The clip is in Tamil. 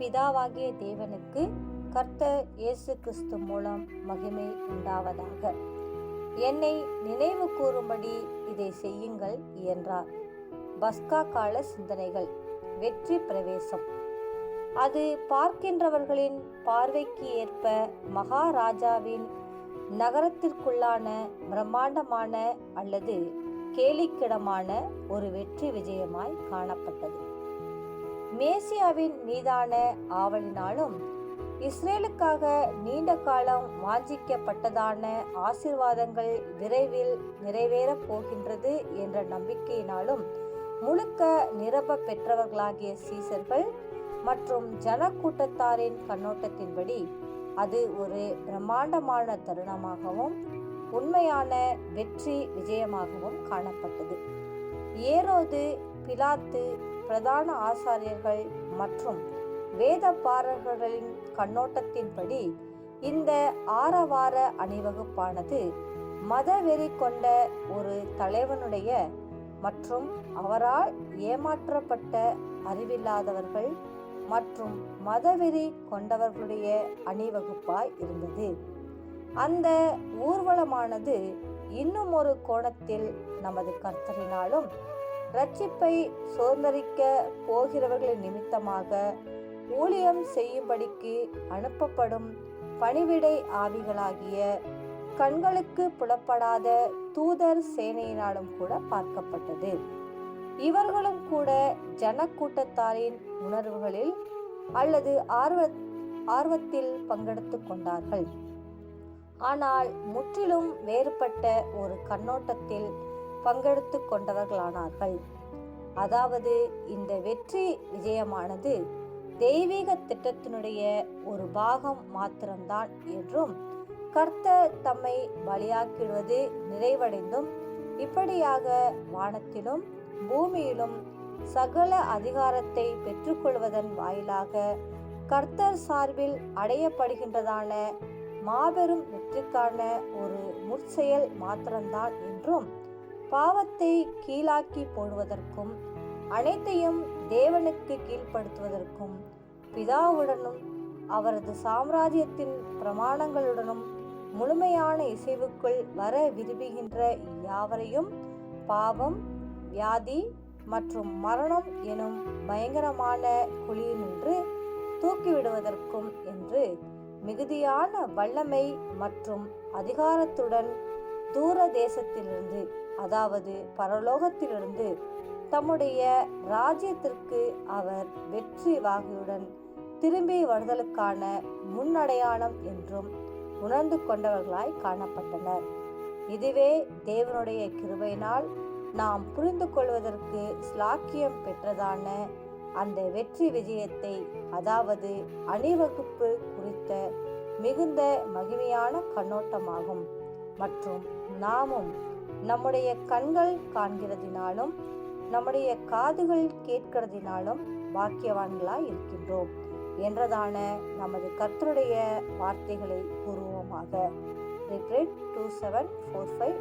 பிதாவாகிய தேவனுக்கு கர்த்தர் இயேசு கிறிஸ்து மூலம் மகிமை உண்டாவதாக. என்னை நினைவு கூறும்படி இதை செய்யுங்கள் என்றார். பஸ்கா கால சிந்தனைகள் வெற்றி பிரவேசம். அது பார்க்கின்றவர்களின் பார்வைக்கு ஏற்ப மகாராஜாவின் நகரத்திற்குள்ளான பிரம்மாண்டமான அல்லது கேலிக்கிடமான ஒரு வெற்றி விஜயமாய் காணப்பட்டது. மேசியாவின் மீதான ஆவலினாலும் இஸ்ரேலுக்காக நீண்ட காலம் வாஞ்சிக்கப்பட்டதான ஆசிர்வாதங்கள் விரைவில் நிறைவேறப் போகின்றது என்ற நம்பிக்கையினாலும் முழுக்க நிரம்ப பெற்றவர்களாகிய சீசர்கள் மற்றும் ஜனக்கூட்டத்தாரின் கண்ணோட்டத்தின்படி அது ஒரு பிரம்மாண்டமான தருணமாகவும் உண்மையான வெற்றி விஜயமாகவும் காணப்பட்டது. ஏரோது பிலாத்து பிரதான ஆசாரியர்கள் மற்றும் வேதப்பாரர்களின் கண்ணோட்டத்தின்படி இந்த ஆரவார அணிவகுப்பானது மதவெறி கொண்ட ஒரு தலைவனுடைய மற்றும் அவரால் ஏமாற்றப்பட்ட அறிவில்லாதவர்கள் மற்றும் மதவெறி கொண்டவர்களுடைய அணிவகுப்பாய் இருந்தது. அந்த ஊர்வலமானது இன்னும் ஒரு கோணத்தில் நமது கர்த்தரினாலும் ரட்சிப்பை சுதந்திரிக்க போகிறவர்களின் நிமித்தமாக ஊழியம் செய்யும்படிக்கு அனுப்பப்படும் பணிவிடை ஆவிகளாகிய கண்களுக்கு புலப்படாத தூதர் சேனையினாலும் கூட பார்க்கப்பட்டது. இவர்களும் கூட ஜனக்கூட்டத்தாரின் உணர்வுகளில் அல்லது ஆர்வ ஆர்வத்தில் பங்கெடுத்து கொண்டார்கள். ஆனால் முற்றிலும் வேறுபட்ட ஒரு கண்ணோட்டத்தில் பங்கெடுத்து கொண்டவர்களானார்கள். அதாவது இந்த வெற்றி விஜயமானது தெய்வீக திட்டத்தினுடைய ஒரு பாகம் மாத்திரம்தான் என்றும் கர்த்தர் தம்மை பலியாக்கிடுவது நிறைவடைந்தும் இப்படியாக வானத்திலும் பூமியிலும் சகல அதிகாரத்தை பெற்றுக்கொள்வதன் வாயிலாக கர்த்தர் சார்பில் அடையப்படுகின்றதான மாபெரும் வெற்றிக்கான ஒரு முற்செயல் மாத்திரம்தான் என்றும் பாவத்தை கீழாக்கி போடுவதற்கும் அனைத்தையும் தேவனுக்கு கீழ்ப்படுத்துவதற்கும் பிதாவுடனும் அவரது சாம்ராஜ்யத்தின் பிரமாணங்களுடனும் முழுமையான இசைவுக்குள் வர விரும்புகின்ற யாவரையும் பாவம் வியாதி மற்றும் மரணம் எனும் பயங்கரமான குழியினின்று தூக்கிவிடுவதற்கும் என்று மிகுதியான வல்லமை மற்றும் அதிகாரத்துடன் தூர தேசத்திலிருந்து அதாவது பரலோகத்திலிருந்து தம்முடைய ராஜ்யத்திற்கு அவர் வெற்றி வாகியுடன் திரும்பி வருதலுக்கான முன்னடையாளம் என்றும் உணர்ந்து கொண்டவர்களாய் காணப்பட்டனர். இதுவே தேவனுடைய கிருபையினால் நாம் புரிந்து கொள்வதற்கு ஸ்லாக்கியம் பெற்றதான அந்த வெற்றி விஜயத்தை அதாவது அணிவகுப்பு குறித்த மிகுந்த மகிமையான கண்ணோட்டமாகும். மற்றும் நாமும் நம்முடைய கண்கள் காண்கிறதினாலும் நம்முடைய காதுகள் கேட்கிறதினாலும் பாக்கியவான்களாய் இருக்கின்றோம் என்றதான நமது கர்த்தருடைய வார்த்தைகளை கூறுவோமாக. ரிப்ரேட் டூ செவன் ஃபோர் ஃபைவ்